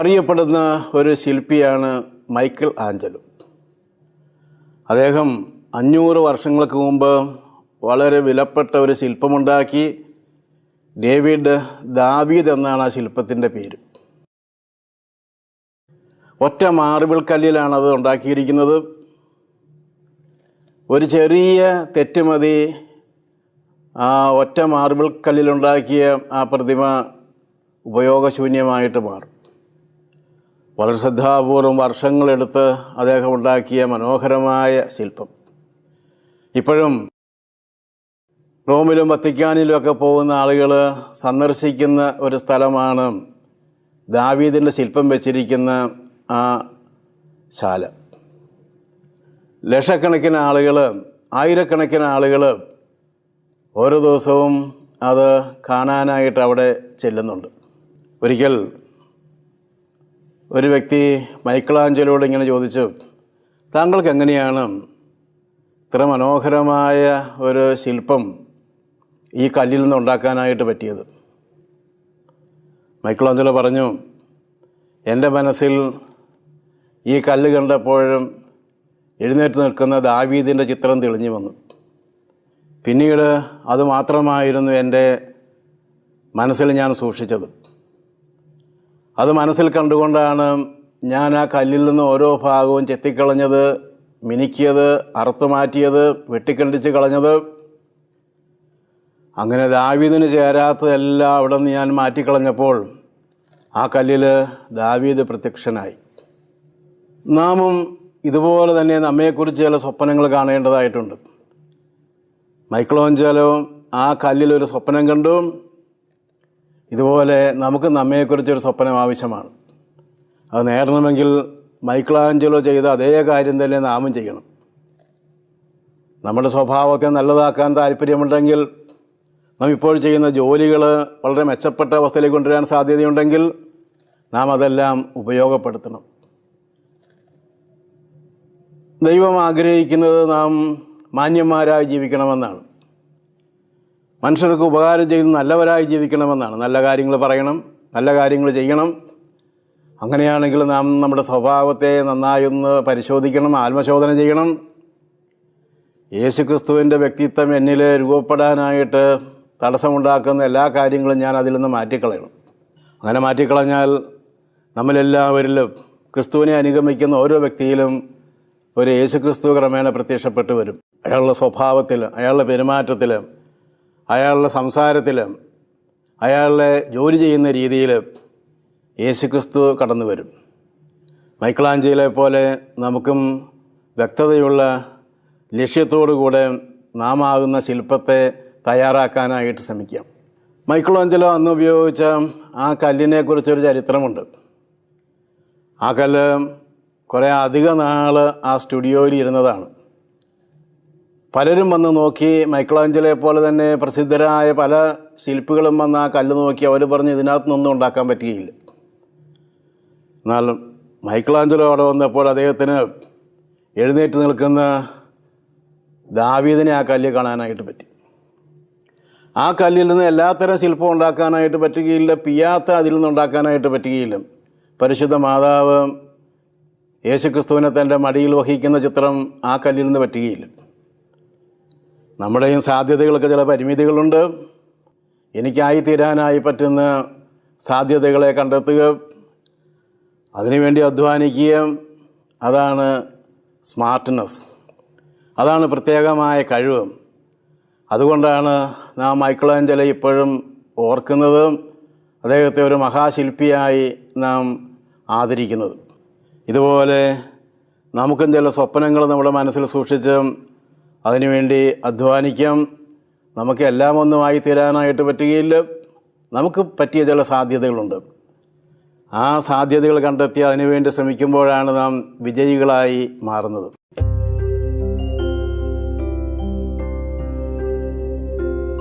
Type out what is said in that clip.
അറിയപ്പെടുന്ന ഒരു ശില്പിയാണ് Michael Angelo. അദ്ദേഹം അഞ്ഞൂറ് വർഷങ്ങൾക്ക് മുമ്പ് വളരെ വിലപ്പെട്ട ഒരു ശില്പമുണ്ടാക്കി ഡേവിഡ് ദാവീദ് എന്നാണ് ആ ശില്പത്തിന്റെ പേര്. ഒറ്റ മാർബിൾ കല്ലിലാണ് അത് ഉണ്ടാക്കിയിരിക്കുന്നത്. ഒരു ചെറിയ തെറ്റുമതി ആ ഒറ്റ മാർബിൾ കല്ലിലുണ്ടാക്കിയ ആ പ്രതിമ ഉപയോഗശൂന്യമായിട്ട് മാറും. വളരെ ശ്രദ്ധാപൂർവം വർഷങ്ങളെടുത്ത് അദ്ദേഹം ഉണ്ടാക്കിയ മനോഹരമായ ശില്പം. ഇപ്പോഴും റോമിലും വത്തിക്കാനിലും ഒക്കെ പോകുന്ന ആളുകൾ സന്ദർശിക്കുന്ന ഒരു സ്ഥലമാണ് ദാവീദിന്റെ ശില്പം വെച്ചിരിക്കുന്ന ആ ശാല. ലക്ഷക്കണക്കിന് ആളുകൾ ആയിരക്കണക്കിന് ആളുകൾ ഓരോ ദിവസവും അത് കാണാനായിട്ട് അവിടെ ചെല്ലുന്നുണ്ട്. ഒരിക്കൽ ഒരു വ്യക്തി മൈക്കിളാഞ്ചലോട് ഇങ്ങനെ ചോദിച്ചു താങ്കൾക്ക് എങ്ങനെയാണ് ഇത്ര മനോഹരമായ ഒരു ശില്പം ഈ കല്ലിൽ നിന്ന് ഉണ്ടാക്കാനായിട്ട് പറ്റിയത്? മൈക്കിളാഞ്ചലോ പറഞ്ഞു എന്റെ മനസ്സിൽ ഈ കല്ല് കണ്ടപ്പോഴും എഴുന്നേറ്റ് നിൽക്കുന്ന ദാവീദിന്റെ ചിത്രം തെളിഞ്ഞു വന്നു. പിന്നീട് അത് മാത്രമായിരുന്നു എന്റെ മനസ്സിൽ ഞാൻ സൂക്ഷിച്ചത്. അത് മനസ്സിൽ കണ്ടുകൊണ്ടാണ് ഞാൻ ആ കല്ലിൽ നിന്ന് ഓരോ ഭാഗവും ചെത്തിക്കളഞ്ഞത് മിനുക്കിയത് അറുത്തു മാറ്റിയത് വെട്ടിക്കണ്ടിച്ച് കളഞ്ഞത്. അങ്ങനെ ദാവീദിന് ചേരാത്തതെല്ലാം അവിടെ നിന്ന് ഞാൻ മാറ്റിക്കളഞ്ഞപ്പോൾ ആ കല്ലിൽ ദാവീദ് പ്രത്യക്ഷനായി. നാമും ഇതുപോലെ തന്നെ നമ്മെക്കുറിച്ച് ചില സ്വപ്നങ്ങൾ കാണേണ്ടതായിട്ടുണ്ട്. മൈക്ലോഞ്ചലോ ആ കല്ലിലൊരു സ്വപ്നം കണ്ടു. ഇതുപോലെ നമുക്ക് നമ്മയെക്കുറിച്ചൊരു സ്വപ്നം ആവശ്യമാണ്. അത് നേടണമെങ്കിൽ മൈക്കിളാഞ്ചലോ ചെയ്ത അതേ കാര്യം തന്നെ നാമും ചെയ്യണം. നമ്മുടെ സ്വഭാവത്തെ നല്ലതാക്കാൻ താല്പര്യമുണ്ടെങ്കിൽ നാം ഇപ്പോൾ ചെയ്യുന്ന ജോലികൾ വളരെ മെച്ചപ്പെട്ട അവസ്ഥയിലേക്ക് കൊണ്ടുവരാൻ സാധ്യതയുണ്ടെങ്കിൽ നാം അതെല്ലാം ഉപയോഗപ്പെടുത്തണം. ദൈവം ആഗ്രഹിക്കുന്നത് നാം മാന്യന്മാരായി ജീവിക്കണമെന്നാണ്. മനുഷ്യർക്ക് ഉപകാരം ചെയ്ത് നല്ലവരായി ജീവിക്കണമെന്നാണ്. നല്ല കാര്യങ്ങൾ പറയണം നല്ല കാര്യങ്ങൾ ചെയ്യണം. അങ്ങനെയാണെങ്കിൽ നാം നമ്മുടെ സ്വഭാവത്തെ നന്നായി ഒന്ന് പരിശോധിക്കണം ആത്മശോധന ചെയ്യണം. യേശുക്രിസ്തുവിന്റെ വ്യക്തിത്വം എന്നിൽ രൂപപ്പെടാനായിട്ട് തടസ്സമുണ്ടാക്കുന്ന എല്ലാ കാര്യങ്ങളും ഞാൻ അതിൽ നിന്ന് മാറ്റിക്കളയണം. അങ്ങനെ മാറ്റിക്കളഞ്ഞാൽ നമ്മളെല്ലാവരിലും ക്രിസ്തുവിനെ അനുഗമിക്കുന്ന ഓരോ വ്യക്തിയിലും ഒരു യേശുക്രിസ്തു ക്രമേണ പ്രത്യക്ഷപ്പെട്ടു വരും. അയാളുടെ സ്വഭാവത്തിൽ അയാളുടെ പെരുമാറ്റത്തിൽ അയാളുടെ സംസാരത്തിൽ അയാളുടെ ജോലി ചെയ്യുന്ന രീതിയിൽ യേശുക്രിസ്തു കടന്നു വരും. മൈക്കിളാഞ്ചിയിലെ പോലെ നമുക്കും വ്യക്തതയുള്ള ലക്ഷ്യത്തോടു കൂടെ നാം ആകുന്ന ശില്പത്തെ തയ്യാറാക്കാനായിട്ട് ശ്രമിക്കാം. മൈക്കിളാഞ്ചലോ അന്ന് ഉപയോഗിച്ച ആ കല്ലിനെക്കുറിച്ചൊരു ചരിത്രമുണ്ട്. ആ കല്ല് കുറേ അധിക നാൾ ആ സ്റ്റുഡിയോയിൽ ഇരുന്നതാണ് പലരും വന്ന് നോക്കി. മൈക്കിളാഞ്ചലയെ പോലെ തന്നെ പ്രസിദ്ധരായ പല ശില്പികളും വന്ന് ആ കല്ല് നോക്കി അവർ പറഞ്ഞ് ഇതിനകത്തുനിന്നൊന്നും ഉണ്ടാക്കാൻ പറ്റുകയില്ല. എന്നാൽ മൈക്കിളാഞ്ചലോ അവിടെ വന്നപ്പോൾ അദ്ദേഹത്തിന് എഴുന്നേറ്റ് നിൽക്കുന്ന ദാവീദിനെ ആ കല്ല് കാണാനായിട്ട് പറ്റി. ആ കല്ലിൽ നിന്ന് എല്ലാത്തരം ശില്പം ഉണ്ടാക്കാനായിട്ട് പറ്റുകയില്ല. പിയാത്ത അതിൽ നിന്ന് ഉണ്ടാക്കാനായിട്ട് പറ്റുകയില്ല. പരിശുദ്ധ മാതാവ് യേശുക്രിസ്തുവിനെ തന്റെ മടിയിൽ വഹിക്കുന്ന ചിത്രം ആ കല്ലിൽ നിന്ന് പറ്റുകയില്ല. നമ്മുടെയും സാധ്യതകൾക്ക് ചില പരിമിതികളുണ്ട്. എനിക്കായി തീരാനായി പറ്റുന്ന സാധ്യതകളെ കണ്ടെത്തുക അതിനുവേണ്ടി അധ്വാനിക്കുക അതാണ് സ്മാർട്ട്നെസ്. അതാണ് പ്രത്യേകമായ കഴിവ്. അതുകൊണ്ടാണ് നാം മൈക്കിളാഞ്ചല ഇപ്പോഴും ഓർക്കുന്നത് അദ്ദേഹത്തെ ഒരു മഹാശില്പിയായി നാം ആദരിക്കുന്നത്. ഇതുപോലെ നമുക്കും ചില സ്വപ്നങ്ങൾ നമ്മുടെ മനസ്സിൽ സൂക്ഷിച്ച് അതിനുവേണ്ടി അധ്വാനിക്കാം. നമുക്ക് എല്ലാം ഒന്നുമായി തീരാനായിട്ട് പറ്റുകയില്ല. നമുക്ക് പറ്റിയ ചില സാധ്യതകളുണ്ട്. ആ സാധ്യതകൾ കണ്ടെത്തി അതിനുവേണ്ടി ശ്രമിക്കുമ്പോഴാണ് നാം വിജയികളായി മാറുന്നത്.